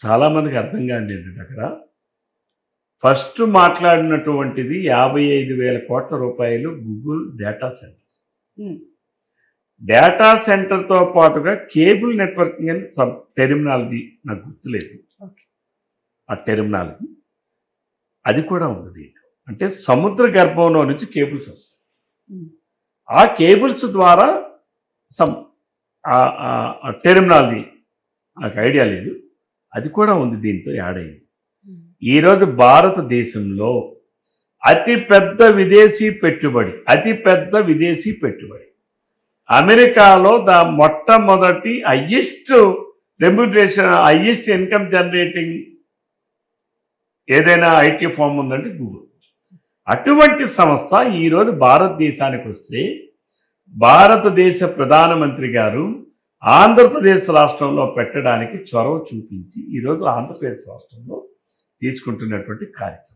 చాలామందికి అర్థం కాదు ఏంటంటే అక్కడ ఫస్ట్ మాట్లాడినటువంటిది యాభై ఐదు వేల కోట్ల రూపాయలు గూగుల్ డేటా సెంటర్ డేటా సెంటర్తో పాటుగా కేబుల్ నెట్వర్కింగ్ అని సబ్ టెర్మినాలజీ నాకు గుర్తులేదు. ఆ టెర్మినాలజీ అది కూడా ఉంది దీంట్లో అంటే సముద్ర గర్భంలో నుంచి కేబుల్స్ వస్తాయి. ఉమ్, ఆ కేబుల్స్ ద్వారా సమ్ టెర్మినాలజీ నాకు ఐడియా లేదు. అది కూడా ఉంది దీంతో యాడ్ అయింది ఉమ్, ఈరోజు భారతదేశంలో అతి పెద్ద విదేశీ పెట్టుబడి అతి పెద్ద విదేశీ పెట్టుబడి. అమెరికాలో ద మొట్టమొదటి highest remuneration highest income generating ఏదైనా ఐటీ ఫామ్ ఉందంటే గూగుల్. అటువంటి సంస్థ ఈరోజు భారతదేశానికి వస్తే భారతదేశ ప్రధానమంత్రి గారు ఆంధ్రప్రదేశ్ రాష్ట్రంలో పెట్టడానికి చొరవ చూపించి ఈరోజు ఆంధ్రప్రదేశ్ రాష్ట్రంలో తీసుకుంటున్నటువంటి కార్యక్రమం.